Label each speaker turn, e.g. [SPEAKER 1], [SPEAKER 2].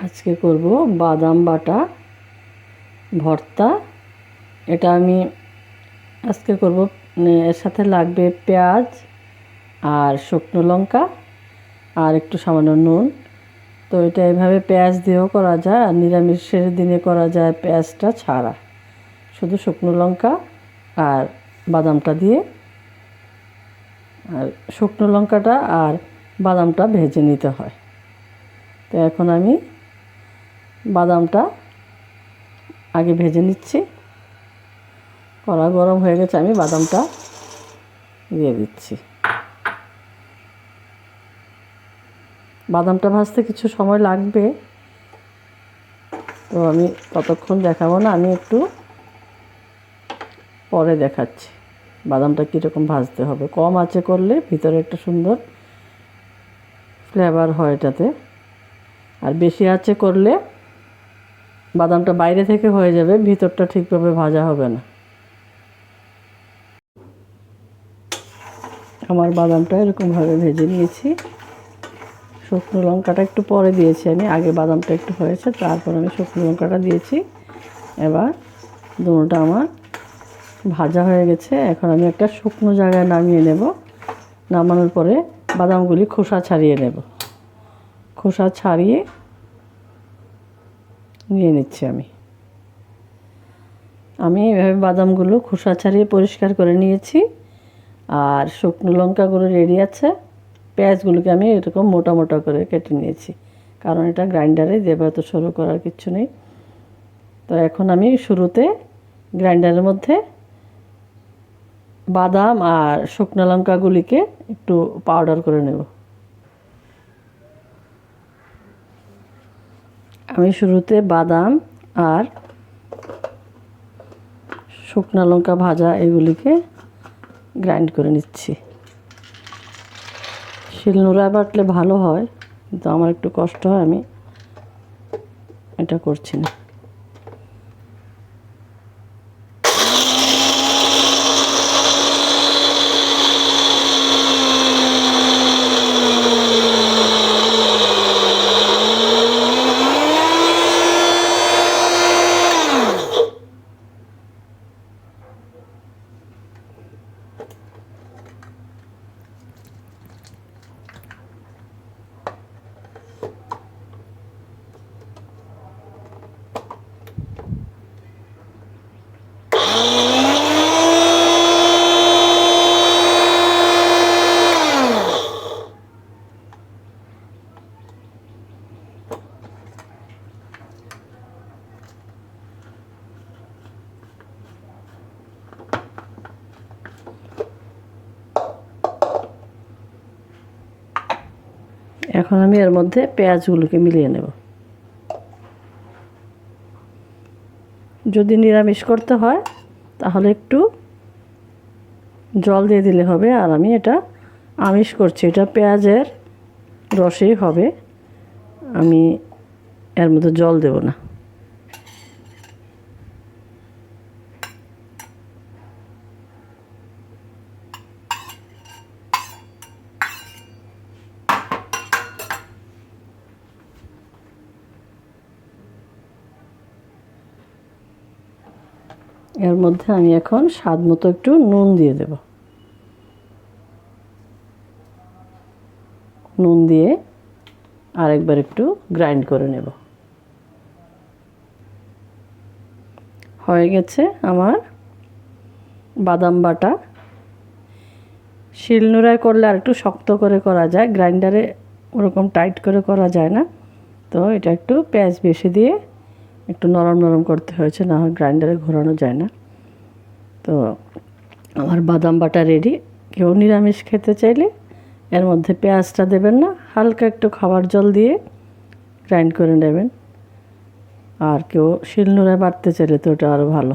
[SPEAKER 1] আজকে করব বাদাম বাটা, ভর্তা। এটা আমি আজকে করব এর সাথে লাগবে পেঁয়াজ আর শুকনো লঙ্কা আর একটু সামান্য নুন। তো এটা এভাবে পেঁয়াজ দিয়েও করা যায় আর নিরামিষের দিনে করা যায় পেঁয়াজটা ছাড়া। শুধু শুকনো লঙ্কা আর বাদামটা দিয়ে আর শুকনো লঙ্কাটা আর বাদামটা ভেজে নিতে হয়। তো এখন আমি বাদামটা আগে ভেজে নিচ্ছি। কড়া গরম হয়ে গেছে, আমি বাদামটা দিয়ে দিচ্ছি। বাদামটা ভাজতে কিছু সময় লাগবে, তো আমি ততক্ষণ দেখাবো না, আমি একটু পরে দেখাচ্ছি বাদামটা কীরকম ভাজতে হবে। কম আঁচে করলে ভিতরে একটা সুন্দর ফ্লেভার হয় এটাতে। আর বেশি আঁচে করলে বাদামটা বাইরে থেকে হয়ে যাবে, ভিতরটা ঠিকভাবে ভাজা হবে না। আমার বাদামটা এরকমভাবে ভেজে নিয়েছি। শুকনো লঙ্কাটা একটু পরে দিয়েছি আমি, আগে বাদামটা একটু হয়েছে, তারপর আমি শুকনো লঙ্কাটা দিয়েছি। এবার দুটোটা আমার ভাজা হয়ে গেছে, এখন আমি একটা শুকনো জায়গায় নামিয়ে নেব। নামানোর পরে বাদামগুলি খোসা ছাড়িয়ে নেব। খোসা ছাড়িয়ে নিয়ে নিচ্ছি আমি। আমি এভাবে বাদামগুলো খোসা ছাড়িয়ে পরিষ্কার করে নিয়েছি। আর শুকনো লঙ্কাগুলো রেডি আছে। পেঁয়াজগুলোকে আমি এরকম মোটা মোটা করে কেটে নিয়েছি। কারণ এটা গ্রাইন্ডারে দেবে তো সরু করার কিছু নেই। তো এখন আমি শুরুতে গ্রাইন্ডারের মধ্যে বাদাম আর শুকনো লঙ্কাগুলিকে একটু পাউডার করে নেব। আমি শুরুতে বাদাম আর শুকনা লঙ্কা ভাজা এগুলিকে গ্রাইন্ড করে নিচ্ছি। শিল নোড়া বাটলে ভালো হয়, কিন্তু আমার একটু কষ্ট হয়, আমি এটা করছি না। এখন আমি এর মধ্যে পেঁয়াজগুলোকে মিলিয়ে নেব। যদি নিরামিষ করতে হয়, তাহলে একটু জল দিয়ে দিলে হবে, আর আমি এটা আমিষ করছি। এটা পেঁয়াজের রসেই হবে। আমি এর মধ্যে জল দেব না। এর মধ্যে আমি এখন স্বাদ মতো একটু নুন দিয়ে দেব। নুন দিয়ে আরেকবার একটু গ্রাইন্ড করে নেব। হয়ে গেছে আমার বাদাম বাটা। শিলনোড়ায় করলে আর একটু শক্ত করে করা যায়, গ্রাইন্ডারে ওরকম টাইট করে করা যায় না। তো এটা একটু পেঁয়াজ বেশি দিয়ে একটু নরম নরম করতে হয়েছে, না হয় গ্রাইন্ডারে ঘোরানো যায় না। তো আমার বাদাম বাটা রেডি কেউ নিরামিষ খেতে চাইলে এর মধ্যে পেঁয়াজটা দেবেন না, হালকা একটু খাবার জল দিয়ে গ্রাইন্ড করে নেবেন। আর কেউ শিলনোড়ায় বাড়তে চাইলে তো ওটা আরও ভালো।